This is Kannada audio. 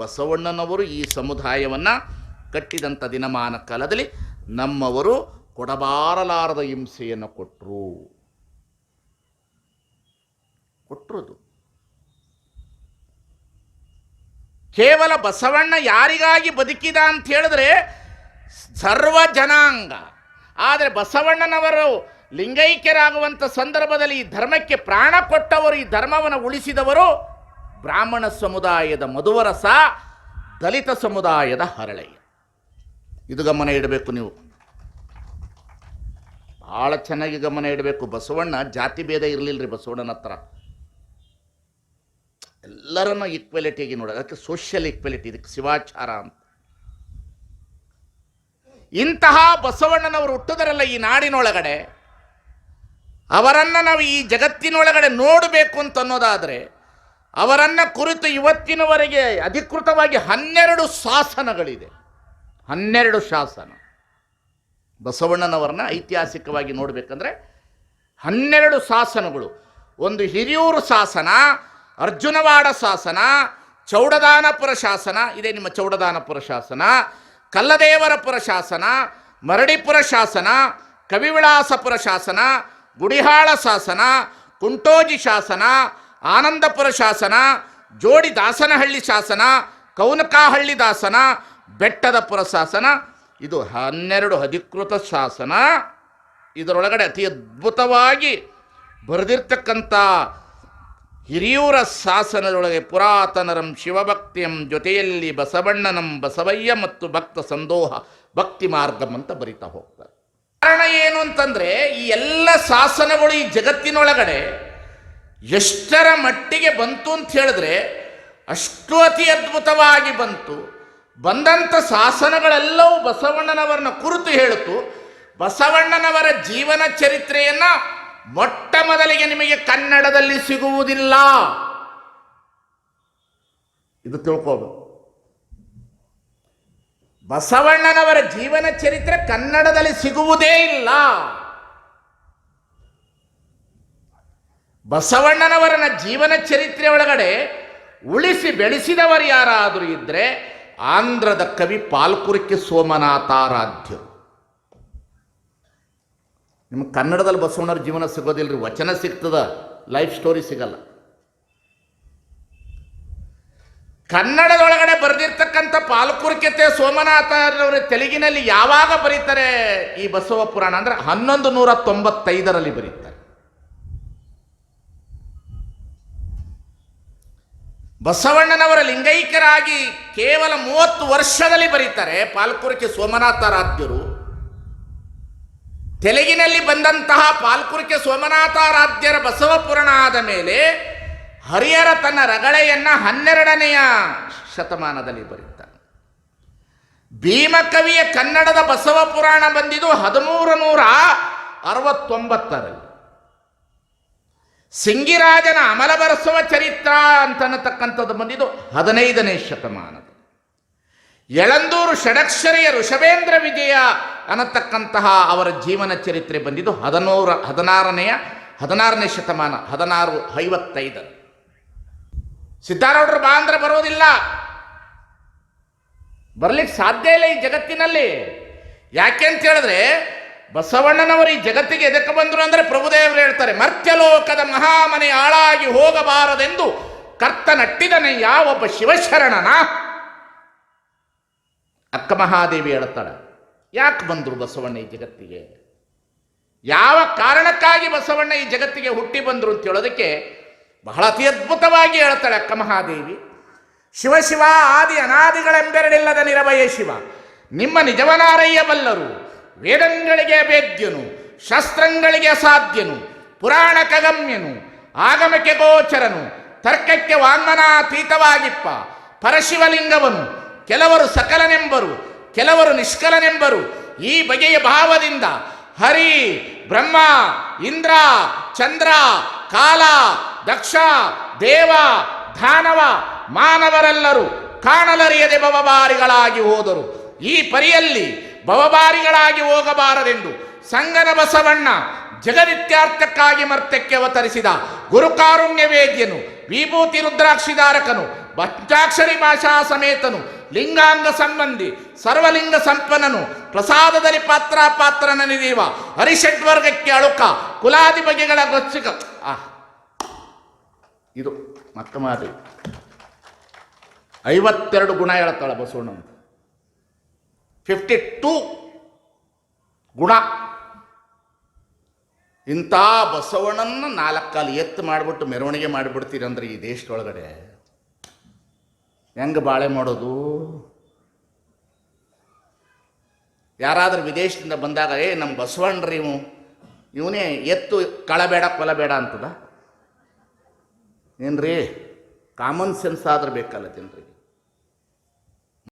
ಬಸವಣ್ಣನವರು ಈ ಸಮುದಾಯವನ್ನು ಕಟ್ಟಿದಂಥ ದಿನಮಾನ ಕಾಲದಲ್ಲಿ ನಮ್ಮವರು ಕೊಡಬಾರಲಾರದ ಹಿಂಸೆಯನ್ನು ಕೊಟ್ಟರು ಕೊಟ್ಟರುದು ಕೇವಲ ಬಸವಣ್ಣ ಯಾರಿಗಾಗಿ ಬದುಕಿದ ಅಂತ ಹೇಳಿದ್ರೆ ಸರ್ವ ಜನಾಂಗ. ಆದರೆ ಬಸವಣ್ಣನವರು ಲಿಂಗೈಕ್ಯರಾಗುವಂಥ ಸಂದರ್ಭದಲ್ಲಿ ಈ ಧರ್ಮಕ್ಕೆ ಪ್ರಾಣ ಕೊಟ್ಟವರು, ಈ ಧರ್ಮವನ್ನು ಉಳಿಸಿದವರು ಬ್ರಾಹ್ಮಣ ಸಮುದಾಯದ ಮಧುವರಸ, ದಲಿತ ಸಮುದಾಯದ ಹರಳೆಯ ಇದು ಗಮನ ಇಡಬೇಕು ನೀವು. ಭಾಳ ಚೆನ್ನಾಗಿ ಗಮನ ಇಡಬೇಕು. ಬಸವಣ್ಣ ಜಾತಿ ಭೇದ ಇರಲಿಲ್ಲ ರೀ ಬಸವಣ್ಣನ ಹತ್ರ. ಎಲ್ಲರನ್ನು ಈಕ್ವಾಲಿಟಿಯಾಗಿ ನೋಡಿ. ಅದಕ್ಕೆ ಸೋಷಿಯಲ್ ಈಕ್ವಾಲಿಟಿ ಇದಕ್ಕೆ ಶಿವಾಚಾರ ಅಂತ. ಇಂತಹ ಬಸವಣ್ಣನವರು ಹುಟ್ಟಿದರಲ್ಲ ಈ ನಾಡಿನೊಳಗಡೆ, ಅವರನ್ನು ನಾವು ಈ ಜಗತ್ತಿನೊಳಗಡೆ ನೋಡಬೇಕು ಅಂತ ಅನ್ನೋದಾದರೆ ಅವರನ್ನು ಕುರಿತು ಇವತ್ತಿನವರೆಗೆ ಅಧಿಕೃತವಾಗಿ ಹನ್ನೆರಡು ಶಾಸನಗಳಿದೆ. ಹನ್ನೆರಡು ಶಾಸನ. ಬಸವಣ್ಣನವರನ್ನ ಐತಿಹಾಸಿಕವಾಗಿ ನೋಡಬೇಕಂದ್ರೆ ಹನ್ನೆರಡು ಶಾಸನಗಳು. ಒಂದು ಹಿರಿಯೂರು ಶಾಸನ, ಅರ್ಜುನವಾಡ ಶಾಸನ, ಚೌಡದಾನಪುರ ಶಾಸನ, ಇದೇ ನಿಮ್ಮ ಚೌಡದಾನಪುರ ಶಾಸನ, ಕಲ್ಲದೇವರಪುರ ಶಾಸನ, ಮರಡಿಪುರ ಶಾಸನ, ಕವಿವಿಳಾಸಪುರ ಶಾಸನ, ಗುಡಿಹಾಳ ಶಾಸನ, ಕುಂಟೋಜಿ ಶಾಸನ ಆನಂದಪುರ ಶಾಸನ ಜೋಡಿ ದಾಸನಹಳ್ಳಿ ಶಾಸನ, ಕೌನಕಾಹಳ್ಳಿ ದಾಸನ, ಬೆಟ್ಟದಪುರ ಶಾಸನ, ಇದು ಹನ್ನೆರಡು ಅಧಿಕೃತ ಶಾಸನ. ಇದರೊಳಗಡೆ ಅತಿ ಅದ್ಭುತವಾಗಿ ಬರೆದಿರ್ತಕ್ಕಂಥ ಹಿರಿಯೂರ ಶಾಸನದೊಳಗೆ ಪುರಾತನರಂ ಶಿವಭಕ್ತಿಯಂ ಜೊತೆಯಲ್ಲಿ ಬಸವಣ್ಣನಂ ಬಸವಯ್ಯ ಮತ್ತು ಭಕ್ತ ಸಂದೋಹ ಭಕ್ತಿ ಮಾರ್ಗಂ ಅಂತ ಬರಿತಾ ಹೋಗ್ತಾರೆ. ಕಾರಣ ಏನು ಅಂತಂದರೆ ಈ ಎಲ್ಲ ಶಾಸನಗಳು ಈ ಜಗತ್ತಿನೊಳಗಡೆ ಎಷ್ಟರ ಮಟ್ಟಿಗೆ ಬಂತು ಅಂತ ಹೇಳಿದ್ರೆ ಅಷ್ಟು ಅತಿ ಅದ್ಭುತವಾಗಿ ಬಂತು. ಬಂದಂಥ ಶಾಸನಗಳೆಲ್ಲವೂ ಬಸವಣ್ಣನವರನ್ನ ಕುರಿತು ಹೇಳಿತು. ಬಸವಣ್ಣನವರ ಜೀವನ ಚರಿತ್ರೆಯನ್ನ ಮೊಟ್ಟ ಮೊದಲಿಗೆ ನಿಮಗೆ ಕನ್ನಡದಲ್ಲಿ ಸಿಗುವುದಿಲ್ಲ. ಇದು ತಿಳ್ಕೋಬೇಕು. ಬಸವಣ್ಣನವರ ಜೀವನ ಚರಿತ್ರೆ ಕನ್ನಡದಲ್ಲಿ ಸಿಗುವುದೇ ಇಲ್ಲ. ಬಸವಣ್ಣನವರನ ಜೀವನ ಚರಿತ್ರೆ ಒಳಗಡೆ ಉಳಿಸಿ ಬೆಳೆಸಿದವರು ಯಾರಾದರೂ ಇದ್ದರೆ ಆಂಧ್ರದ ಕವಿ ಪಾಲ್ಕುರಿಕೆ ಸೋಮನಾಥಾರಾಧ್ಯ. ನಿಮ್ಮ ಕನ್ನಡದಲ್ಲಿ ಬಸವಣ್ಣರ ಜೀವನ ಸಿಗೋದಿಲ್ಲ ರೀ ವಚನ ಸಿಗ್ತದ ಲೈಫ್ ಸ್ಟೋರಿ ಸಿಗಲ್ಲ. ಕನ್ನಡದೊಳಗಡೆ ಬರೆದಿರ್ತಕ್ಕಂಥ ಪಾಲ್ಕುರ್ಕತೆ ಸೋಮನಾಥರವರ ತೆಲುಗಿನಲ್ಲಿ ಯಾವಾಗ ಬರೀತಾರೆ ಈ ಬಸವ ಪುರಾಣ? ಅಂದ್ರೆ ಹನ್ನೊಂದು ನೂರ ತೊಂಬತ್ತೈದರಲ್ಲಿ ಬರೀತಾರೆ. ಬಸವಣ್ಣನವರ ಲಿಂಗೈಕ್ಯರಾಗಿ ಕೇವಲ ಮೂವತ್ತು ವರ್ಷದಲ್ಲಿ ಬರೀತಾರೆ ಪಾಲ್ಕುರಿಕೆ ಸೋಮನಾಥಾರಾಧ್ಯರು. ತೆಲುಗಿನಲ್ಲಿ ಬಂದಂತಹ ಪಾಲ್ಕುರಿಕೆ ಸೋಮನಾಥಾರಾಧ್ಯರ ಬಸವ ಪುರಾಣ ಆದ ಮೇಲೆ ಹರಿಹರ ತನ್ನ ರಗಳೆಯನ್ನ ಹನ್ನೆರಡನೆಯ ಶತಮಾನದಲ್ಲಿ ಬರೀತಾನೆ ಭೀಮಕವಿಯ ಕನ್ನಡದ ಬಸವ ಪುರಾಣ ಬಂದಿದ್ದು ಹದಿಮೂರು ನೂರ ಅರವತ್ತೊಂಬತ್ತರಲ್ಲಿ. ಸಿಂಗಿರಾಜನ ಅಮಲಬರಸುವ ಚರಿತ್ರ ಅಂತನ್ನತಕ್ಕಂಥದ್ದು ಬಂದಿದ್ದು ಹದಿನೈದನೇ ಶತಮಾನದ ಎಳಂದೂರು ಷಡಕ್ಷರಿಯ ಋಷಭೇಂದ್ರ ವಿಜಯ ಅನ್ನತಕ್ಕಂತಹ ಅವರ ಜೀವನ ಚರಿತ್ರೆ ಬಂದಿದ್ದು ಹದಿನೂರ, ಹದಿನಾರನೆಯ, ಹದಿನಾರನೇ ಶತಮಾನ, ಹದಿನಾರು ಐವತ್ತೈದರ ಸಿದ್ಧಾರೂಢರು ಬಾಂಧ್ರ ಬರೋದಿಲ್ಲ. ಬರ್ಲಿಕ್ಕೆ ಸಾಧ್ಯ ಇಲ್ಲ ಈ ಜಗತ್ತಿನಲ್ಲಿ. ಯಾಕೆ ಅಂತ ಹೇಳಿದ್ರೆ ಬಸವಣ್ಣನವರು ಈ ಜಗತ್ತಿಗೆ ಎದಕ್ಕೆ ಬಂದರು ಅಂದರೆ ಪ್ರಭುದೇವರು ಹೇಳ್ತಾರೆ, ಮರ್ತ್ಯಲೋಕದ ಮಹಾಮನೆ ಆಳಾಗಿ ಹೋಗಬಾರದೆಂದು ಕರ್ತ ನಟ್ಟಿದನೆ ಯಾವೊಬ್ಬ ಶಿವಶರಣನ? ಅಕ್ಕ ಮಹಾದೇವಿ ಹೇಳ್ತಾಳೆ, ಯಾಕೆ ಬಂದರು ಬಸವಣ್ಣ ಈ ಜಗತ್ತಿಗೆ? ಯಾವ ಕಾರಣಕ್ಕಾಗಿ ಬಸವಣ್ಣ ಈ ಜಗತ್ತಿಗೆ ಹುಟ್ಟಿ ಬಂದರು ಅಂತ ಹೇಳೋದಕ್ಕೆ ಬಹಳ ಅತಿ ಅದ್ಭುತವಾಗಿ ಹೇಳ್ತಾಳೆ ಅಕ್ಕ ಮಹಾದೇವಿ. ಶಿವಶಿವ ಶಿವ ಆದಿ ಅನಾದಿಗಳೆಂಬೆರಡಿಲ್ಲದ ನಿರಭಯ ಶಿವ, ನಿಮ್ಮ ನಿಜವನಾರಯ್ಯ ಬಲ್ಲರು ವೇದಂಗಳಿಗೆ ವೇದ್ಯನು, ಶಸ್ತ್ರಗಳಿಗೆ ಅಸಾಧ್ಯನು ಪುರಾಣ ಕಗಮ್ಯನು, ಆಗಮಕ್ಕೆ ಗೋಚರನು, ತರ್ಕಕ್ಕೆ ವಾಂಗನಾತೀತವಾಗಿಪ್ಪ ಪರಶಿವಲಿಂಗವನು, ಕೆಲವರು ಸಕಲನೆಂಬರು, ಕೆಲವರು ನಿಷ್ಕಲನೆಂಬರು, ಈ ಬಗೆಯ ಭಾವದಿಂದ ಹರಿ, ಬ್ರಹ್ಮ, ಇಂದ್ರ, ಚಂದ್ರ, ಕಾಲ, ದಕ್ಷ, ದೇವ, ಧಾನವ, ಮಾನವರೆಲ್ಲರೂ ಕಾಣಲರಿಯದೆ ಬವಬಾರಿಗಳಾಗಿ ಹೋದರು. ಈ ಪರಿಯಲ್ಲಿ ಭವಬಾರಿಗಳಾಗಿ ಹೋಗಬಾರದೆಂದು ಸಂಗನ ಬಸವಣ್ಣ ಜಗದಿತ್ಯಾರ್ಥಕ್ಕಾಗಿ ಮರ್ತ್ಯಕ್ಕೆ ಅವತರಿಸಿದ ಗುರುಕಾರುಣ್ಯ ವೇದ್ಯನು ವಿಭೂತಿ ರುದ್ರಾಕ್ಷಿಧಾರಕನು ಪಂಚಾಕ್ಷರಿ ಭಾಷಾ ಸಮೇತನು, ಲಿಂಗಾಂಗ ಸಂಬಂಧಿ, ಸರ್ವಲಿಂಗ ಸಂಪನ್ನನು, ಪ್ರಸಾದದಲ್ಲಿ ಪಾತ್ರ ಪಾತ್ರನ ದೇವ ಹರಿಷಡ್ವರ್ಗಕ್ಕೆ ಅಳುಕ ಕುಲಾದಿ ಬಗೆಗಳ ಗೊಚ್ಚಿಕ ಇದು ಮತ್ತೆ ಮಾತು ಐವತ್ತೆರಡು ಗುಣ ಹೇಳ್ತಾಳೆ ಬಸವಣ್ಣ ಫಿಫ್ಟಿ ಟೂ ಗುಣ. ಇಂಥ ಬಸವಣ್ಣನ ನಾಲ್ಕು ಕಾಲು ಎತ್ತು ಮಾಡಿಬಿಟ್ಟು ಮೆರವಣಿಗೆ ಮಾಡಿಬಿಡ್ತೀರಿ ಅಂದ್ರೆ ಈ ದೇಶದೊಳಗಡೆ ಹೆಂಗೆ ಬಾಳೆ ಮಾಡೋದು? ಯಾರಾದ್ರೂ ವಿದೇಶದಿಂದ ಬಂದಾಗ, ಏ ನಮ್ಮ ಬಸವಣ್ಣ್ರಿ ಇವು ಇವನೇ ಎತ್ತು ಕಳಬೇಡ, ಕೊಲಬೇಡ ಅಂತದ? ಏನ್ರಿ ಕಾಮನ್ ಸೆನ್ಸ್ ಆದ್ರೆ ಬೇಕಲ್ಲ ಜನರಿಗೆ